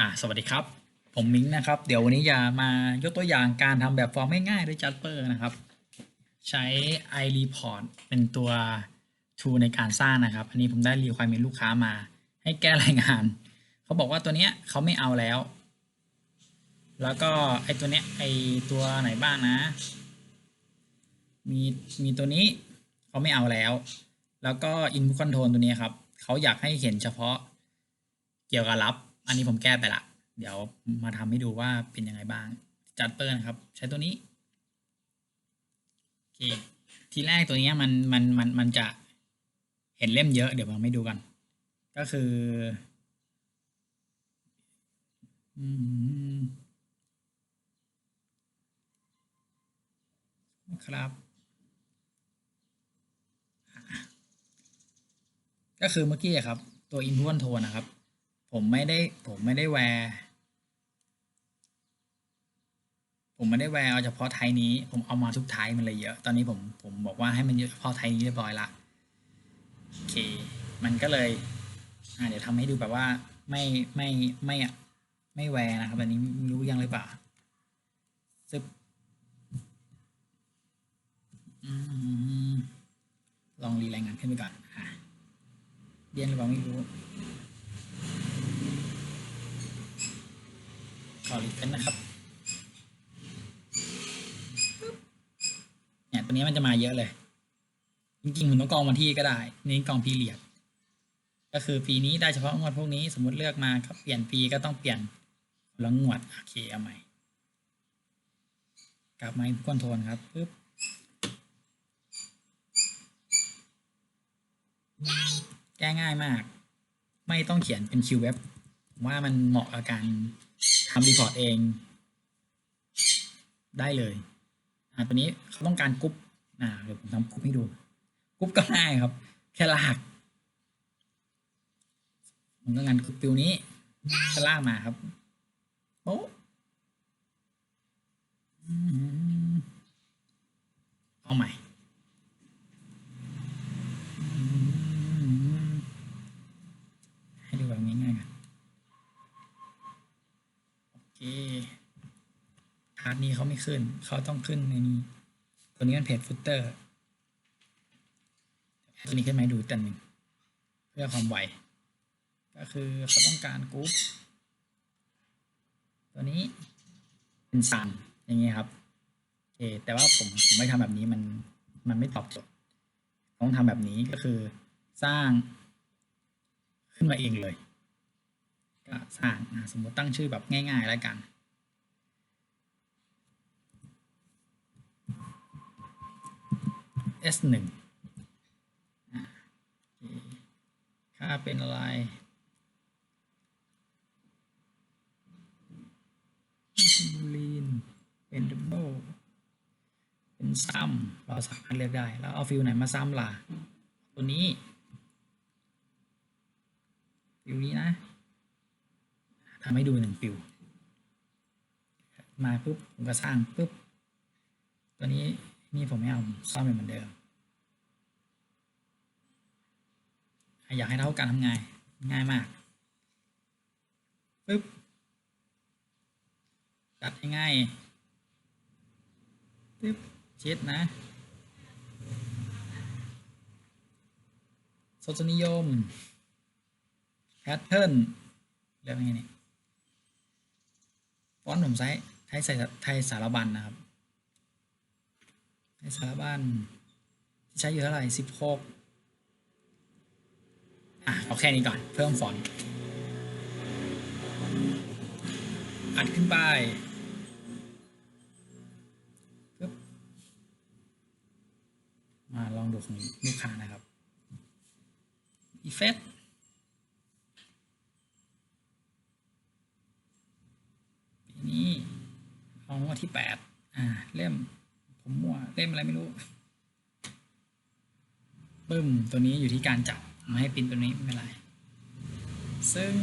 อ่าสวัสดีครับ ผมมิ้งนะครับ เดี๋ยววันนี้จะมายกตัวอย่างการทำแบบฟอร์มง่ายๆด้วย Jasper นะครับ ใช้ iReport เป็นตัว tool ในการสร้างนะครับ อันนี้ผมได้รีคว i เมนลูกค้ามา ให้แก้รายงาน เขาบอกว่าตัวเนี้ยเขาไม่เอาแล้ว แล้วก็ไอตัวเนี้ยไอตัวไหนบ้างนะ มีมีตัวนี้เขาไม่เอาแล้ว แล้วก็ input control ตัวนี้ครับเขาอยากให้เห็นเฉพาะเกี่ยวกับรับ อันนี้ผมแก้ไปละ เดี๋ยวมาทำให้ดูว่าเป็นยังไงบ้าง จัดเปอร์นะครับ ใช้ตัวนี้โอเคทีแรกตัวนี้มันมันมันมันจะเห็นเล่มเยอะเดี๋ยวมาไม่ดูกัน ก็คืออืมครับก็คือเมื่อกี้ครับ ตัว input control นะครับ ผมไม่ได้ผมไม่ได้แวร์ผมไม่ได้แวร์เอาเฉพาะไทยนี้ผมเอามาทุกไทยมันเลยเยอะ ตอนนี้ผมผมบอกว่าให้มันเยอะเฉพาะไทยนี้เรียบร้อยละโอเค มันก็เลยอ่าเดี๋ยวทำให้ดูแบบว่าไม่ไม่ไม่อะไม่แวร์นะครับอันนี้รู้ยังหรือเปล่าซึบลองรีแรายงานขึ้นไปก่อนอะเรียนหรือเปล่าไม่รู้ ขอรีเฟนนะครับเนี่ยตัวนี้มันจะมาเยอะเลย จริงๆมันต้องกองวันที่ก็ได้ นี่กองพีเรียดก็คือปีนี้ได้เฉพาะงวดพวกนี้สมมติเลือกมาก็เปลี่ยนปีก็ต้องเปลี่ยนคนละงวดโอเคเอาใหม่กลับมาคอนโทรลครับปึ๊บแก้ง่ายมาก ไม่ต้องเขียนเป็นคิวเว็บว่ามันเหมาะกับการ ทำรีพอร์ตเอง ได้เลยอ่าตัวนี้เขาต้องการกรุ๊ปอ่าเดี๋ยวผมทำกรุ๊ปให้ดูกรุ๊ปก็ง่ายครับ แค่ลากผมต้องารกรุ๊ปฟิวนี้ก็ลากมาครับโอืมเอาใหม่อืมให้ดูแบบง่ายๆกัน โอเคพาร์ท นี้เขาไม่ขึ้น เขาต้องขึ้นในนี้ ตัวนี้เป็นเพจฟุตเตอร์ตัวนี้ขึ้นมาให้ดูแต่หนึ่งเพื่อความไว ก็คือเขาต้องการกรุ๊ปตัวนี้เป็นสามอย่างเงี้ยครับโอเคแต่ว่าผมผมไม่ทำแบบนี้มันมันไม่ตอบโจทย์ต้องทำแบบนี้ก็คือสร้าง ขึ้นมาเองเลยก็สร้างอะสมมติตั้งชื่อแบบง่าย ๆ แล้วกัน S หนึ่งค่าเป็นอะไร บูลีน เป็นดับเบิลเป็นซ้ำเราสามารถเลือกได้ แล้วเอาฟิลไหนมาซ้ำล่ะ ตัวนี้ ฟิลนี้นะทำให้ดูหนึ่งฟิวมาปุ๊บผมก็สร้างปุ๊บ ตัวนี้ นี่ผมไม่เอาซ่อมเหมือนเดิม อยากให้เท่ากันทำไงง่ายมากปุ๊บตัดง่ายปุ๊บเช็ดนะสศนิยม แพทเทิร์นเรียกว่าไงเนี่ยฟอนต์ผมใช้ใช้ใส่ไทยสารบัญนะครับ ไทยสาบัญใช้อยู่เท่าไหร่สิบหกอะเอาแค่นี้ก่อน เพิ่มฟอนต์อัดขึ้นไปปึ๊บมาลองดูของลูกค้านะครับอีเฟกปีนี้เอางวดที่แปดอ่า เล่ม ผมมั่วเล่มอะไรไม่รู้ปึ้มตัวนี้อยู่ที่การจับมาให้ปินตัวนี้ไม่เป็นไร ซึ่ง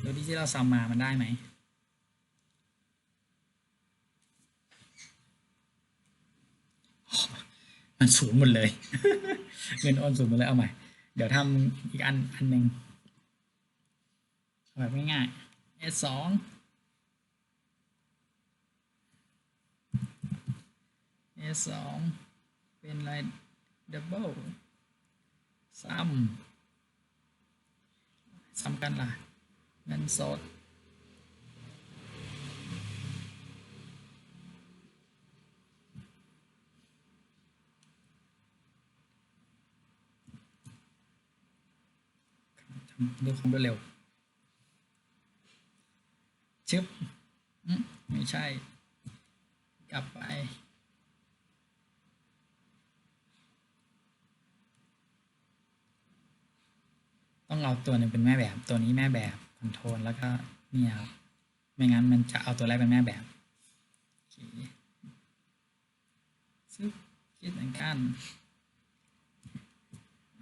โดยที่เราซัมมามันได้ไหมมันศูนย์หมดเลย เงินโอนศูนย์หมดเลยเอาใหม่ เดี๋ยวทำอีกอันอันหนึ่งเอาแบบง่ายๆ S สอง S สองเป็นอะไร double ซ้ำซ้ำกันล่ะ เงินสดทำด้วยความเร็วชึบไม่ใช่ กลับไป ต้องเอาตัวหนึงเป็นแม่แบบ ตัวนี้แม่แบบคอนโทรลแล้วก็เนี่ยครับไม่งั้นมันจะเอาตัวแรกเป็นแม่แบบซึบคิดเหมือนกัน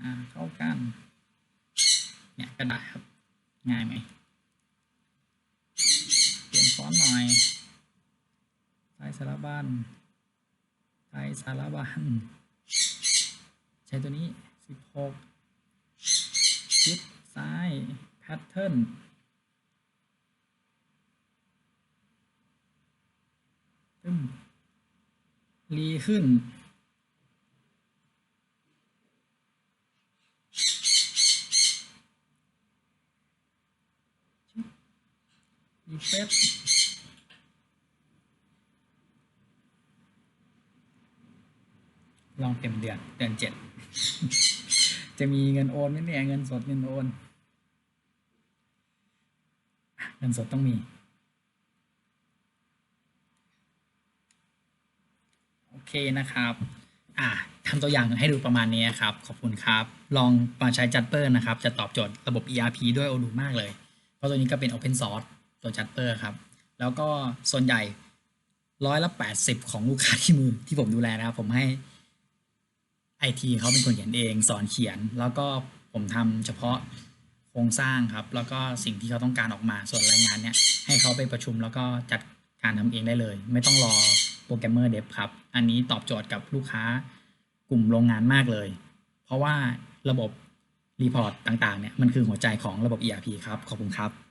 อ่าเข้ากันเนี่ยก็ได้ครับ ง่ายไหมเปลี่ยนฟอนต์หน่อยไทยสารบันไทยสารบันใช้ตัวนี้16ชิด ซ้ายแพทเทิร์นตึ้มรีขึ้นอีเฟสลองเต็มเดือนเดือนเจ็ด จะมีเงินโอนไหมเนี่ย เงินสดเงินโอนอะเงินสดต้องมีโอเคนะครับอะทำตัวอย่างให้ดูประมาณนี้ครับ ขอบคุณครับ ลองมาใช้จัดเปอร์นะครับ จะตอบโจทย์ระบบ ERP ด้วย Odoo มากเลย เพราะตัวนี้ก็เป็น Open Source ตัวจัดเปอร์ครับ แล้วก็ส่วนใหญ่ร้อยละแปดสิบของลูกค้าที่มือที่ผมดูแลนะครับ ผมให้ไอทีเขาเป็นคนเขียนเอง สอนเขียน แล้วก็ผมทำเฉพาะ ครงสร้างครับ แล้วก็สิ่งที่เขาต้องการออกมาส่วนรายงานเนี่ยให้เขาไปประชุมแล้วก็จัดการทำเองได้เลย ไม่ต้องรอโปรแกรมเมอร์เดฟครับ อันนี้ตอบโจทย์กับลูกค้ากลุ่มโรงงานมากเลย เพราะว่าระบบรีพอร์ตต่างๆเนี่ยมันคือหัวใจของระบบ ERP ครับ ขอบคุณครับ